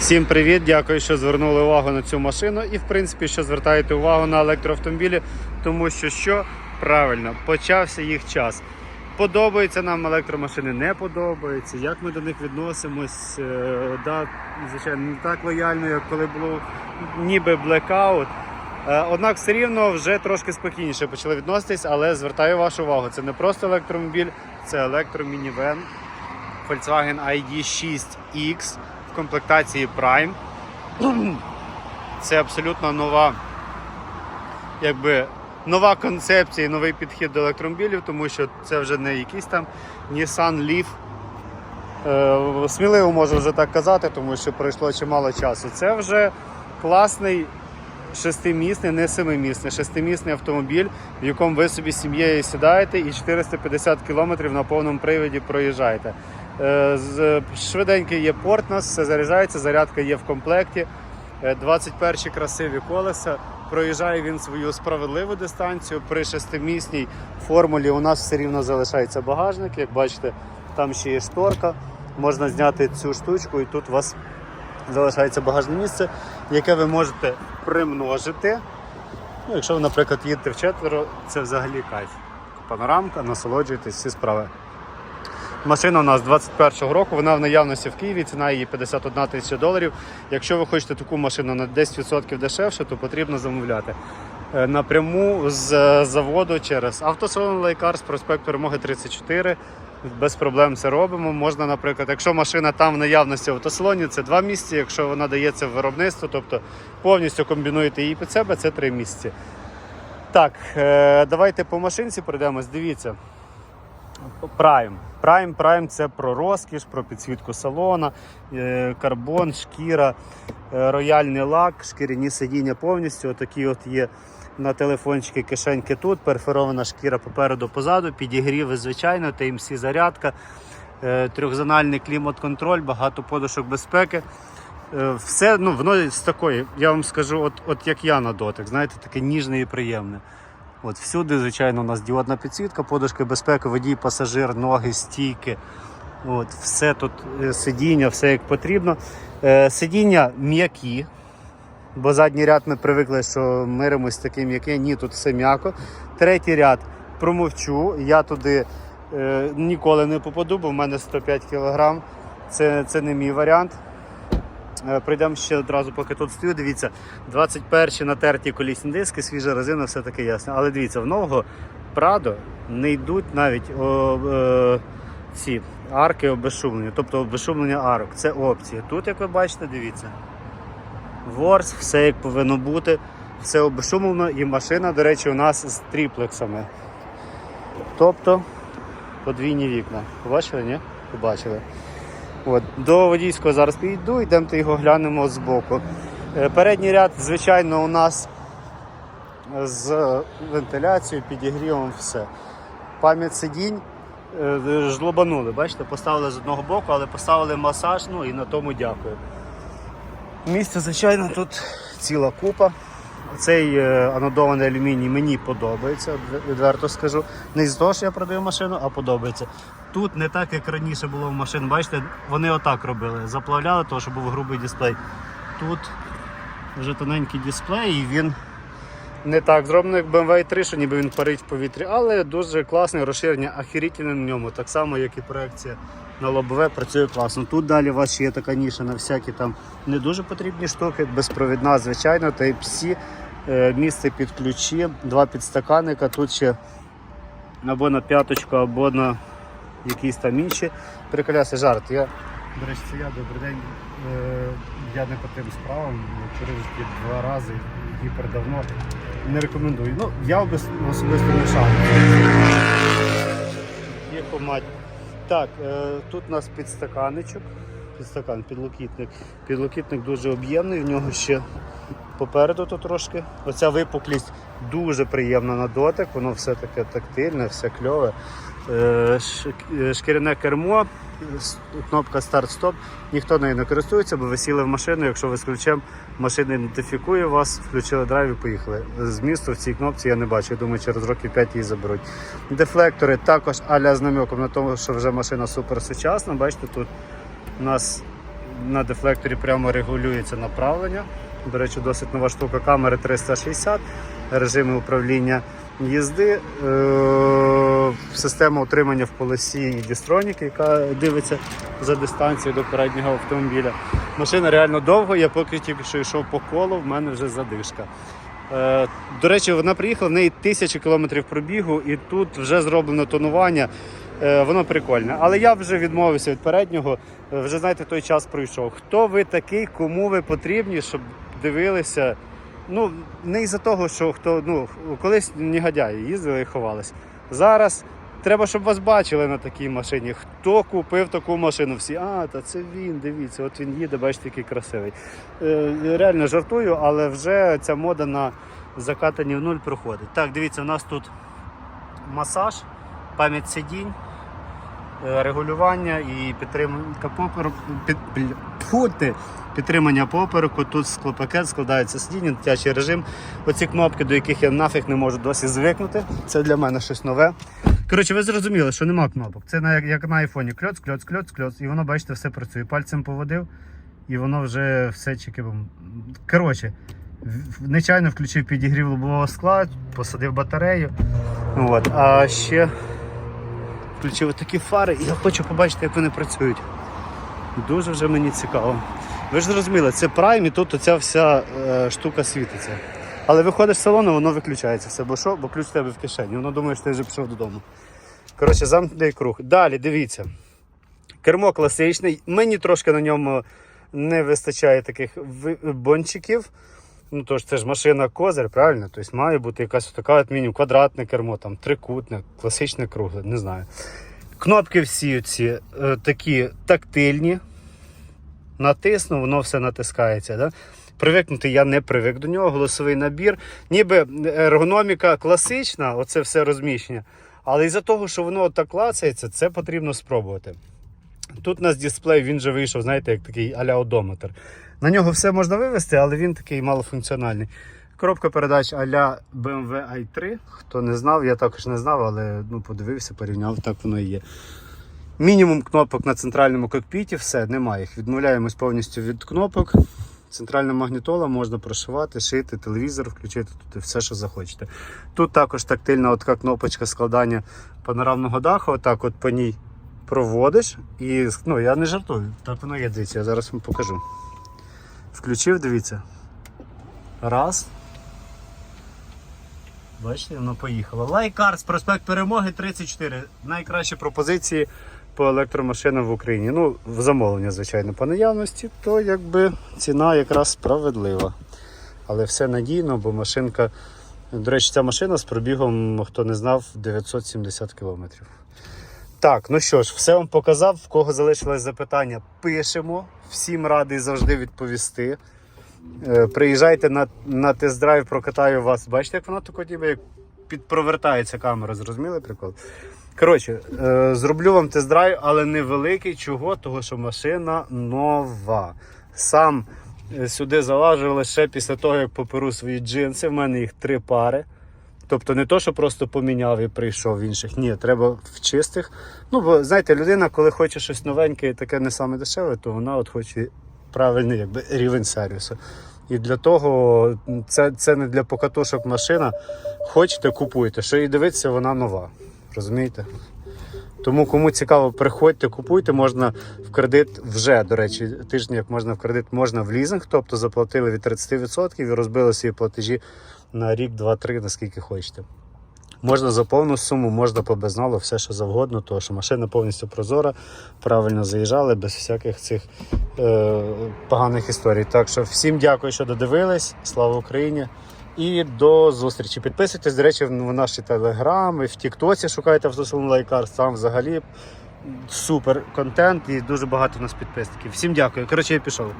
Всім привіт! Дякую, що звернули увагу на цю машину і, в принципі, що звертаєте увагу на електроавтомобілі, тому що що правильно почався їх час. Подобаються нам електромашини, не подобаються. Як ми до них відносимось, е, да, звичайно, не так лояльно, як коли було ніби блекаут. Е, Однак все рівно вже трошки спокійніше почали відноситись, але звертаю вашу увагу, це не просто електромобіль, це електромінівен Volkswagen ID6X в комплектації Prime. Це абсолютно нова, якби, нова концепція, новий підхід до електромобілів, тому що це вже не якийсь там Nissan Leaf. Е, сміливо можу вже так казати, тому що пройшло чимало часу. Це вже класний шестимісний, не семимісний, шестимісний автомобіль, в якому ви собі сім'єю сідаєте і 450 км на повному приводі проїжджаєте. Е, Швиденький є порт у нас, все заряджається, зарядка є в комплекті. Е, 21 красиві колеса. Проїжджає він свою справедливу дистанцію. При шестимісній формулі у нас все рівно залишається багажник. Як бачите, там ще є шторка. Можна зняти цю штучку, і тут у вас залишається багажне місце, яке ви можете примножити. Ну, якщо ви, наприклад, їдете в четверо, це взагалі кайф. Панорамка, насолоджуйтесь, всі справи. Машина у нас 21-го року, вона в наявності в Києві, ціна її 51 тисяча доларів. Якщо ви хочете таку машину на 10% дешевше, то потрібно замовляти. Е, Напряму з е, заводу через автосалон Лайкарс, проспект Перемоги 34. Без проблем це робимо. Можна, наприклад, якщо машина там в наявності в автосалоні, це два місяці. Якщо вона дається в виробництво, тобто повністю комбінуєте її під себе, це три місяці. Так, е, давайте по машинці пройдемось. Дивіться. Prime. Prime, Prime це про розкіш, про підсвітку салона, е, карбон, шкіра, е, рояльний лак, шкіряні сидіння повністю. Отакі от є на телефончики кишеньки тут, перфорована шкіра попереду позаду, підігріви, звичайно, TMC зарядка, е, трьохзональний клімат-контроль, багато подушок безпеки. Все ну, воно з такої, я вам скажу, от, от як я на дотик, знаєте, таке ніжне і приємне. От всюди, звичайно, у нас діодна підсвітка, подушки безпеки, водій, пасажир, ноги, стійки. От, все тут е, сидіння, все як потрібно. Е, сидіння м'які, бо задній ряд ми привикли, що миримось таким м'яке. Ні, тут все м'яко. Третій ряд промовчу. Я туди е, ніколи не попаду, бо в мене 105 кг. Це, це не мій варіант. Е, Пройдемо ще одразу, поки тут стою. Дивіться, 21 натерті колісні диски, свіжа резина, все таке ясно. Але дивіться, в нового Прадо не йдуть навіть о, е, ці арки обезшумлення, тобто обезшумлення арок. Це опція. Тут, як ви бачите, дивіться. Ворс, все як повинно бути, все обезшумлено і машина, до речі, у нас з тріплексами. Тобто подвійні вікна. Побачили, ні? Побачили. От, до водійського зараз підійду, йдемо його глянемо з боку. Е, Передній ряд, звичайно, у нас з вентиляцією, підігрівом, все. Пам'ять сидінь е, жлобанули, бачите, поставили з одного боку, але поставили масаж, ну і на тому дякую. Місце, звичайно, тут ціла купа. Цей е, анодований алюміній мені подобається, відверто скажу. Не з того, що я продаю машину, а подобається. Тут не так, як раніше було в машин. Бачите, вони отак робили. Заплавляли, тому що був грубий дисплей. Тут вже тоненький дисплей і він не так зроблено, як BMW 3, що ніби він парить в повітрі, але дуже класне розширення, ахірітельне на ньому, так само, як і проекція на лобове, працює класно. Тут далі у вас ще є така ніша на всякі там не дуже потрібні штуки, безпровідна, звичайно, Type-C, е, місце під ключі, два підстаканника, тут ще або на п'яточку, або на якісь там інші. Приколяся жарт. Я, до речі, це я добрий день. Е, я не по тим справам, через два рази гіпер давно. Не рекомендую. Ну, я особисто не шарю. Мать. Так, е, тут у нас підстаканичок. Підстакан, підлокітник. Підлокітник дуже об'ємний, в нього ще попереду тут трошки. Оця випуклість дуже приємна на дотик, воно все таке тактильне, все кльове. Е, е, Шкіряне кермо, кнопка старт-стоп. Ніхто нею не користується, бо ви сіли в машину, якщо ви з ключем машина ідентифікує вас, включили драйв і поїхали. Змісту в цій кнопці я не бачу. Я думаю, через років 5 її заберуть. Дефлектори також аля з намеком на тому, що вже машина супер сучасна. Бачите, тут у нас на дефлекторі прямо регулюється направлення. До речі, досить нова штука камери 360, режими управління їзди, е- система утримання в полосі дістроніки, яка дивиться за дистанцією до переднього автомобіля. Машина реально довго, я поки тільки що йшов по колу, в мене вже задишка. Е, До речі, вона приїхала, в неї тисячі кілометрів пробігу, і тут вже зроблено тонування. Е, Воно прикольне. Але я вже відмовився від переднього. Е, Вже знаєте, той час пройшов. Хто ви такий, кому ви потрібні, щоб дивилися? Ну, не із-за того, що хто ну, колись негодяї їздили і ховались. Зараз треба, щоб вас бачили на такій машині. Хто купив таку машину? Всі, а, та це він, дивіться, от він їде, бачите, який красивий. Е, реально жартую, але вже ця мода на закатані в нуль проходить. Так, дивіться, у нас тут масаж, пам'ять сидінь, регулювання і підтримка попереку. Під, ти, підтримання попереку, тут склопакет, складається сидіння, дитячий режим. Оці кнопки, до яких я нафіг не можу досі звикнути. Це для мене щось нове. Коротше, ви зрозуміли, що нема кнопок. Це на, як на айфоні. Кльоц, кльоц, кльоц, кльоц. І воно, бачите, все працює. Пальцем поводив, і воно вже все чеки. Коротше, нечайно включив підігрів лобового скла, посадив батарею. От. А ще включив такі фари, і я хочу побачити, як вони працюють. Дуже вже мені цікаво. Ви ж зрозуміли, це прайм і тут оця вся е, штука світиться. Але виходиш з салону, воно виключається все, бо що? Бо ключ в тебе в кишені. Воно думає, що ти вже пішов додому. Коротше, замкнутий круг. Далі, дивіться. Кермо класичне. Мені трошки на ньому не вистачає таких бончиків. Ну, тож це ж машина козир, правильно? Тобто має бути якась така от мінімум квадратне кермо, там, трикутне, класичне кругле, не знаю. Кнопки всі ці е, такі тактильні. Натисну, воно все натискається. Да? Привикнути я не привик до нього, голосовий набір. Ніби ергономіка класична, оце все розміщення. Але із-за того, що воно так клацається, це потрібно спробувати. Тут у нас дисплей, він же вийшов, знаєте, як такий а-ля одометр. На нього все можна вивести, але він такий малофункціональний. Коробка передач а-ля BMW i3. Хто не знав, я також не знав, але ну, подивився, порівняв, так воно і є. Мінімум кнопок на центральному кокпіті, все, немає їх. Відмовляємось повністю від кнопок. Центральна магнітола можна прошивати, шити, телевізор, включити тут все, що захочете. Тут також тактильна от така кнопочка складання панорамного даху. Отак от по ній проводиш. І ну, я не жартую. Так воно є, дивіться, я зараз вам покажу. Включив, дивіться. Раз. Бачите, воно поїхало. Лайкарс, проспект Перемоги 34. Найкращі пропозиції по електромашинам в Україні. Ну, в замовлення, звичайно, по наявності, то якби ціна якраз справедлива. Але все надійно, бо машинка. До речі, ця машина з пробігом, хто не знав, 970 кілометрів. Так, ну що ж, все вам показав. В кого залишилось запитання, пишемо. Всім радий завжди відповісти. Е, Приїжджайте на, на тест-драйв, прокатаю вас. Бачите, як воно тако ніби підпровертається камера, зрозуміли прикол? Коротше, е, зроблю вам тест-драйв, але невеликий. Чого? Того, що машина нова. Сам е, сюди залажу лише після того, як поперу свої джинси. В мене їх три пари. Тобто не то, що просто поміняв і прийшов в інших. Ні, треба в чистих. Ну, бо знаєте, людина, коли хоче щось новеньке і таке не саме дешеве, то вона от хоче правильний якби, рівень сервісу. І для того це, це не для покатушок машина. Хочете, купуйте. Що і дивитися, вона нова. Розумієте? Тому кому цікаво, приходьте, купуйте, можна в кредит вже, до речі, тиждень, як можна в кредит, можна в лізинг, тобто заплатили від 30% і розбили свої платежі на рік, два, три, наскільки хочете. Можна за повну суму, можна по безналу, все що завгодно, тому що машина повністю прозора, правильно заїжджали, без всяких цих е, поганих історій. Так що всім дякую, що додивились. Слава Україні! І до зустрічі. Підписуйтесь, до речі, в наші телеграми, в Тіктоці шукайте автосалон Лайкар. Там взагалі супер контент і дуже багато у нас підписників. Всім дякую. Коротше, я пішов.